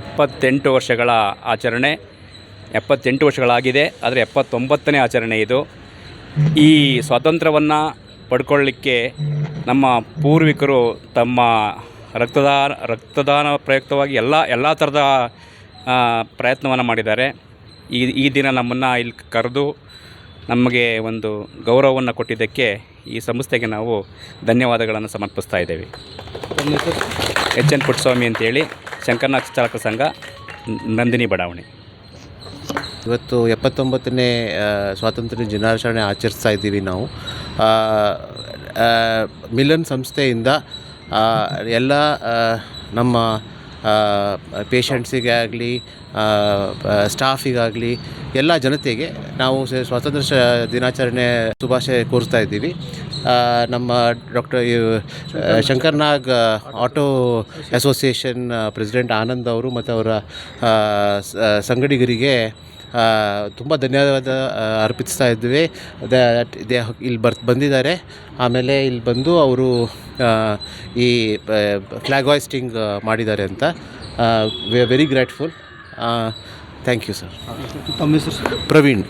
ಎಪ್ಪತ್ತೆಂಟು ವರ್ಷಗಳ ಆಚರಣೆ ಎಪ್ಪತ್ತೆಂಟು ವರ್ಷಗಳಾಗಿದೆ ಆದರೆ ಎಪ್ಪತ್ತೊಂಬತ್ತನೇ ಆಚರಣೆ ಇದು. ಈ ಸ್ವಾತಂತ್ರ್ಯವನ್ನು ಪಡ್ಕೊಳ್ಳಿಕ್ಕೆ ನಮ್ಮ ಪೂರ್ವಿಕರು ತಮ್ಮ ರಕ್ತದಾನ ರಕ್ತದಾನ ಪ್ರಯುಕ್ತವಾಗಿ ಎಲ್ಲ ಎಲ್ಲ ಥರದ ಪ್ರಯತ್ನವನ್ನು ಮಾಡಿದ್ದಾರೆ. ಈ ಈ ದಿನ ನಮ್ಮನ್ನು ಇಲ್ಲಿ ಕರೆದು ನಮಗೆ ಒಂದು ಗೌರವವನ್ನು ಕೊಟ್ಟಿದ್ದಕ್ಕೆ ಈ ಸಂಸ್ಥೆಗೆ ನಾವು ಧನ್ಯವಾದಗಳನ್ನು ಸಮರ್ಪಿಸ್ತಾ ಇದ್ದೇವೆ. ಎಚ್ ಎನ್ ಪುಟ್ಟಸ್ವಾಮಿ ಅಂತೇಳಿ. ಶಂಕರನಾಥ ಚಾಲಕ ಸಂಘ ನಂದಿನಿ ಬಡಾವಣೆ. ಇವತ್ತು ಎಪ್ಪತ್ತೊಂಬತ್ತನೇ ಸ್ವಾತಂತ್ರ್ಯ ದಿನಾಚರಣೆ ಆಚರಿಸ್ತಾ ಇದ್ದೀವಿ ನಾವು. ಮಿಲನ್ ಸಂಸ್ಥೆಯಿಂದ ಎಲ್ಲ ನಮ್ಮ ಪೇಷಂಟ್ಸಿಗೆ ಆಗಲಿ ಸ್ಟಾಫಿಗಾಗಲಿ ಎಲ್ಲ ಜನತೆಗೆ ನಾವು ಸ್ವಾತಂತ್ರ್ಯ ದಿನಾಚರಣೆ ಶುಭಾಶಯ ಕೋರಿಸ್ತಾ ಇದ್ದೀವಿ. ನಮ್ಮ doctor Shankarnag auto association president Anand ಅವರು ಮತ್ತು ಅವರ ಸಂಗಡಿಗರಿಗೆ ತುಂಬ ಧನ್ಯವಾದ ಅರ್ಪಿಸ್ತಾ ಇದ್ವಿ. ದ- ದೇ ಇಲ್ಲಿ ಬರ್ ಬಂದಿದ್ದಾರೆ. ಆಮೇಲೆ ಇಲ್ಲಿ ಬಂದು ಅವರು ಈ ಫ್ಲ್ಯಾಗ್ ಹಾಯ್ಸ್ಟಿಂಗ್ ಮಾಡಿದ್ದಾರೆ ಅಂತ. We are very grateful thank you sir Praveen.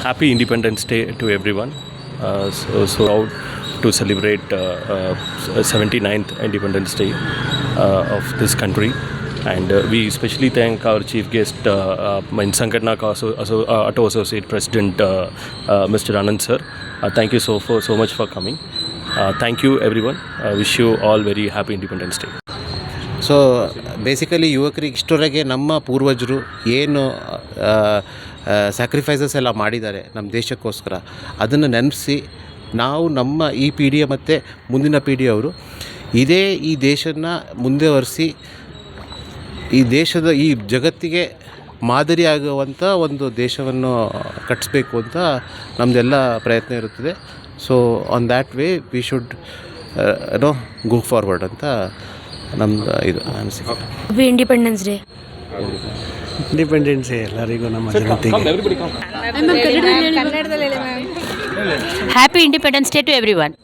Happy Independence Day to every. Uh, so, so proud to celebrate uh, uh, 79th Independence Day uh, of this country. And uh, we especially thank our chief guest, uh, uh, uh, Auto Associate President, uh, uh, Mr. Anand sir. Uh, thank you so, for, so much for coming. Uh, thank you everyone. Uh, wish you all very happy Independence Day. So basically ಯುವಕರಿಗೆ ಇಷ್ಟರವರೆಗೆ ನಮ್ಮ ಪೂರ್ವಜರು ಏನು sacrifices ಎಲ್ಲ ಮಾಡಿದ್ದಾರೆ ನಮ್ಮ ದೇಶಕ್ಕೋಸ್ಕರ. ಅದನ್ನು ನೆನೆಸಿ ನಾವು ನಮ್ಮ ಈ ಪೀಳಿಗೆ ಮತ್ತು ಮುಂದಿನ ಪೀಳಿಗೆಯವರು ಇದೇ ಈ ದೇಶನ ಮುಂದುವರಿಸಿ ಈ ದೇಶದ ಈ ಜಗತ್ತಿಗೆ ಮಾದರಿಯಾಗುವಂಥ ಒಂದು ದೇಶವನ್ನು ಕಟ್ಟಿಸ್ಬೇಕು ಅಂತ ನಮ್ಮದೆಲ್ಲ ಪ್ರಯತ್ನ ಇರುತ್ತದೆ. So on that way we should no go forward ಅಂತ ನಮ್ದು ಇದು ಅನಿಸಿಕೆ. ಇಂಡಿಪೆಂಡೆನ್ಸ್ ಡೇ ಇಂಡಿಪೆಂಡೆನ್ಸ್ ಎಲ್ಲರಿಗೂ ನಮ್ಮ ಜನತೆಗೆ happy Independence Day to every one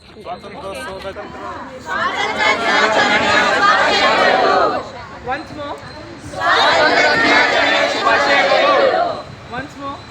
Once more. Once more.